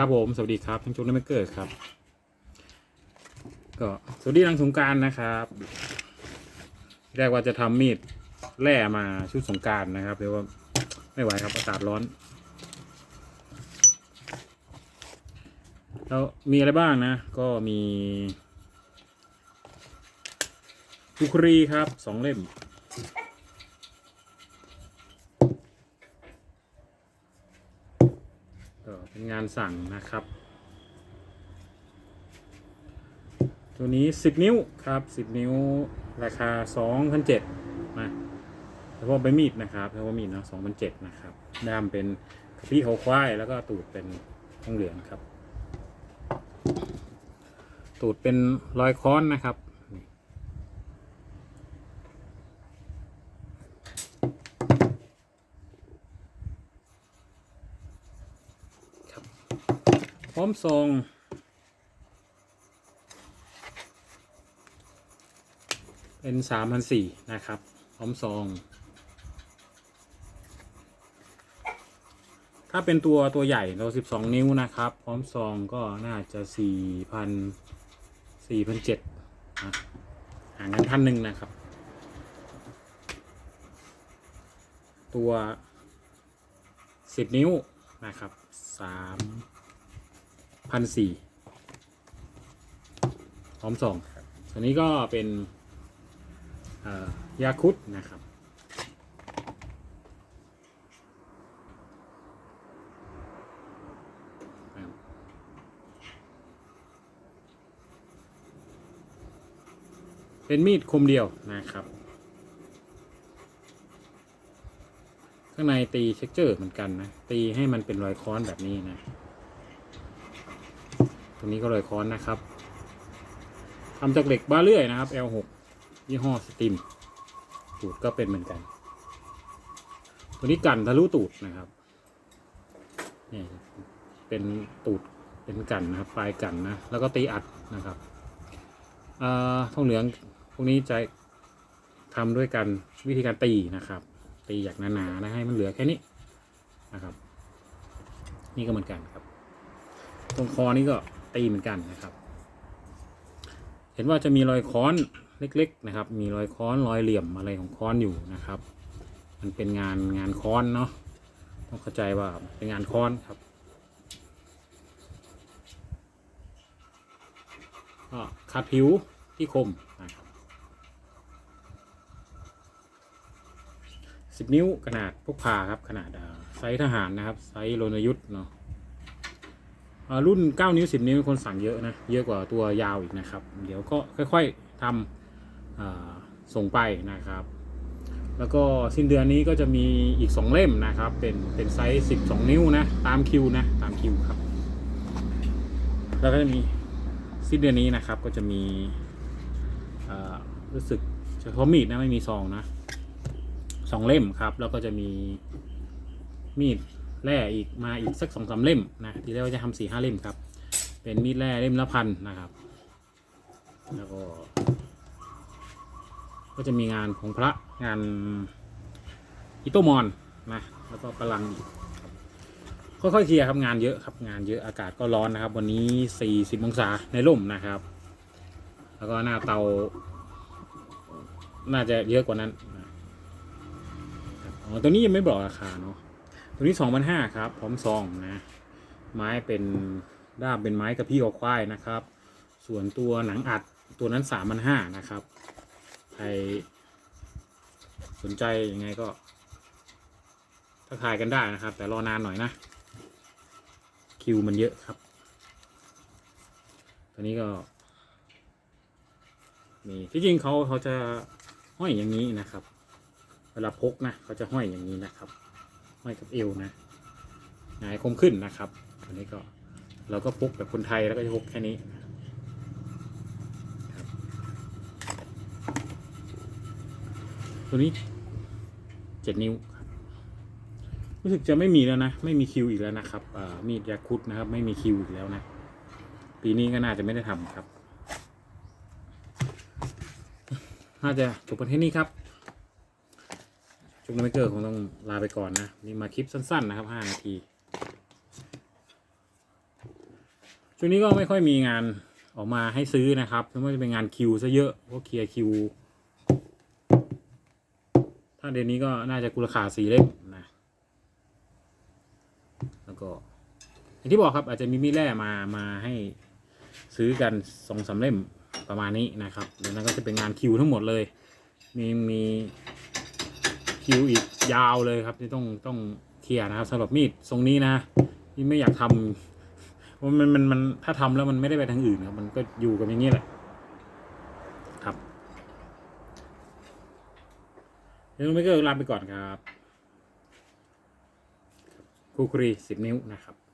ครับผมสวัสดีครับทั้งจุ๊กและไม่เกิดครับ ก็สวัสดีทางสงการนะครับแรกว่าจะทำมีดแร่มาชุดสงการนะครับเดี๋ยวว่าไม่ไหวครับอากาศร้อน แล้วมีอะไรบ้างนะ ก็มีบุครีครับสองเล่ม ก็เป็น งานสั่งนะครับ ตัวนี้ 10 นิ้วครับ 10 นิ้วราคา2,007นะเฉพาะใบมีดนะครับเฉพาะมีดเนาะ2,007นะครับด้ามเป็นกระพี่เขาควายแล้วก็ตูดเป็นทองเหลืองครับ ตูดเป็นรอยค้อนนะครับครับ ร้อมทรงเป็นสามพันสี่นะครับ พร้อมซองถ้าเป็นตัวตัวใหญ่เราสิบสองนิ้วนะครับ พร้อมซองก็น่าจะสี่พันสี่พันเจ็ดนะห่างกันพันหนึ่งนะครับ ตัวสิบนิ้วนะครับสาม พันสี่พร้อมซองตัวนี้ก็เป็นยาคุดนะครับเป็นมีดคมเดียวนะครับ ข้างในตีเช็คเจอร์เหมือนกันนะ ตีให้มันเป็นรอยค้อนแบบนี้นะ ตรงนี้ก็รอยค้อนนะครับทำจากเหล็กบ้าเลื่อยนะครับ L6 ยี่ห้อสติมตูดก็เป็นเหมือนกัน ตัวนี้กันทะลุตูดนะครับนี่เป็นตูดเป็นกันนะครับปลายกันนะ แล้วก็ตีอัดนะครับอ่าทองเหลืองพวกนี้จะทำด้วยกันวิธีการตีนะครับ ตีอย่างหนาๆนะให้มันเหลือแค่นี้นะครับ นี่ก็เหมือนกันครับ ตรงคอนี้ก็ ตีเหมือนกันนะครับ เห็นว่าจะมีรอยค้อนเล็ก ๆ นะครับ มีรอยค้อนรอยเหลี่ยมอะไรของค้อนอยู่นะครับ มันเป็นงานงานค้อนเนาะต้องเข้าใจว่าเป็นงานค้อนครับก็ขัดผิวที่คมนะครับสิบนิ้วขนาดพกพาครับขนาดไซส์ทหารนะครับ ไซส์โรนยุทธ์เนาะ รุ่น 9 นิ้ว 10 นิ้วคนสั่งเยอะนะ เยอะกว่าตัวยาวอีกนะครับ เดี๋ยวก็ค่อยๆทำส่งไปนะครับ แล้วก็สิ้นเดือนนี้ก็จะมีอีก 2 เล่มนะครับ เป็นเป็นไซส์ 12 นิ้วนะ ตามคิวนะ ตามคิวครับ แล้วก็จะมีสิ้นเดือนนี้นะครับ ก็จะมีรู้สึกเฉพาะมีดนะไม่มีซองนะสองเล่มครับ แล้วก็จะมีมีด แร่อีกมาอีกสักสองสามเล่มนะทีแรกว่าจะทำสี่ห้าเล่มครับ เป็นมีดแร่เล่มละพันนะครับ แล้วก็ ก็จะมีงานของพระงานอิโตมอนนะแล้วก็กำลังอีกค่อยๆเคลียร์ครับงานเยอะครับงานเยอะอากาศก็ร้อนนะครับ วันนี้สี่สิบองศาในร่มนะครับ แล้วก็หน้าเตา น่าจะเยอะกว่านั้นอ๋อตัวนี้ยังไม่บอกราคาเนาะ ตัวนี้สองพันห้าครับพร้อมซองนะ ไม้เป็นด้ามเป็นไม้กระพี่อควายนะครับ ส่วนตัวหนังอัดตัวนั้นสามพันห้านะครับ ใครสนใจยังไงก็ทักทายกันได้นะครับ แต่รอนานหน่อยนะ คิวมันเยอะครับตัวนี้ก็มีที่จริงเขาเขาจะห้อยอย่างนี้นะครับ เวลาพกนะเขาจะห้อยอย่างนี้นะครับ ห้อยกับเอวนะหงายคมขึ้นนะครับอันนี้ก็เราก็พกแบบคนไทยแล้วก็จะพกแค่นี้ตัวนี้เจ็ดนิ้วรู้สึกจะไม่มีแล้วนะ ไม่มีคิวอีกแล้วนะครับมีดยาคุดนะครับ ไม่มีคิวอีกแล้วนะ ปีนี้ก็น่าจะไม่ได้ทำครับ น่าจะจบประเทศนี้ครับ จุกนไม่เกอร์คงต้องลาไปก่อนนะ นี่มาคลิปสั้นๆนะครับ5นาที ช่วงนี้ก็ไม่ค่อยมีงานออกมาให้ซื้อนะครับไม่ว่าจะเป็นงานคิวซะเยอะเพราะเคลียร์คิว ถ้าเดือนนี้ก็น่าจะกุลค่าสีเล่มนะ แล้วก็อย่างที่บอกครับอาจจะมีมีแร่มามาให้ซื้อกันสองสามเล่มประมาณนี้นะครับเดี๋ยวนั้นก็จะเป็นงานคิวทั้งหมดเลย มีมี คิวอีกยาวเลยครับที่ต้องต้องเคลียร์นะครับสำหรับมีดทรงนี้นะที่ไม่อยากทำเพราะมันมันมันถ้าทำแล้วมันไม่ได้ไปทางอื่นครับมันก็อยู่กับอย่างนี้แหละครับเดี๋ยวไม่ก็ลาไปก่อนครับคูครีสิบนิ้วนะครับ